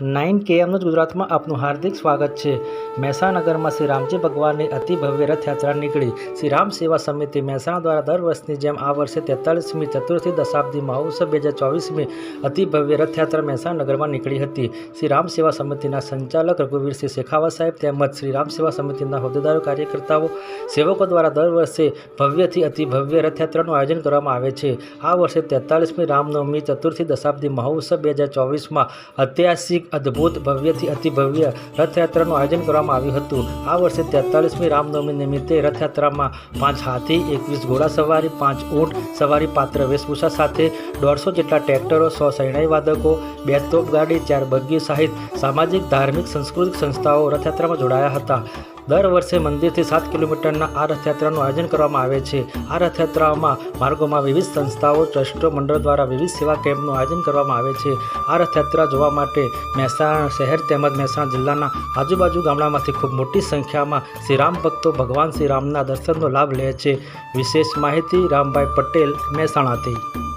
Morning કેએમનું ગુજરાતમાં આપનું હાર્દિક સ્વાગત છે. મહેસાણાનગરમાં શ્રી રામજી ભગવાનની અતિ ભવ્ય રથયાત્રા નીકળી. શ્રી રામ સેવા સમિતિ મહેસાણા દ્વારા દર વર્ષની જેમ આ વર્ષે તેતાલીસમી ચતુર્થી દશાબ્દી મહોત્સવ બે હજાર ચોવીસમી અતિ ભવ્ય રથયાત્રા મહેસાણાનગરમાં નીકળી હતી. શ્રી રામ સેવા સમિતિના સંચાલક રઘુવીરસિંહ શેખાવત સાહેબ તેમજ શ્રી રામ સેવા સમિતિના હોદ્દેદારો, કાર્યકર્તાઓ, સેવકો દ્વારા દર વર્ષે ભવ્યથી અતિ ભવ્ય રથયાત્રાનું આયોજન કરવામાં આવે છે. આ વર્ષે તેતાલીસમી રામનવમી ચતુર્થી દશાબ્દી મહોત્સવ બે હજાર ચોવીસમાં ઐતિહાસિક અદ્ભુત ભવ્યથી અતિ ભવ્ય રથયાત્રાનું આયોજન કરવામાં આવ્યું હતું. આ વર્ષે તેતાલીસમી રામનવમી નિમિત્તે રથયાત્રામાં પાંચ હાથી, એકવીસ ઘોડા સવારી પાંચ ઊંટ, સવારી પાત્ર વેશભૂષા સાથે દોઢસો જેટલા ટ્રેક્ટરો, સો શરણાઈ વાદકો, બે તોપગાડી, ચાર બગ્ગી સહિત સામાજિક, ધાર્મિક, સાંસ્કૃતિક સંસ્થાઓ રથયાત્રામાં જોડાયા હતા. દર વર્ષે મંદિરથી સાત કિલોમીટરના આ રથયાત્રાનું આયોજન કરવામાં આવે છે. આ રથયાત્રામાં માર્ગોમાં વિવિધ સંસ્થાઓ, ટ્રસ્ટો, મંડળ દ્વારા વિવિધ સેવા કેમ્પનું આયોજન કરવામાં આવે છે. આ રથયાત્રા જોવા માટે મહેસાણા શહેર તેમજ મહેસાણા જિલ્લાના આજુબાજુ ગામડામાંથી ખૂબ મોટી સંખ્યામાં શ્રીરામ ભક્તો ભગવાન શ્રી રામના દર્શનનો લાભ લે છે. વિશેષ માહિતી રામભાઈ પટેલ મહેસાણાથી.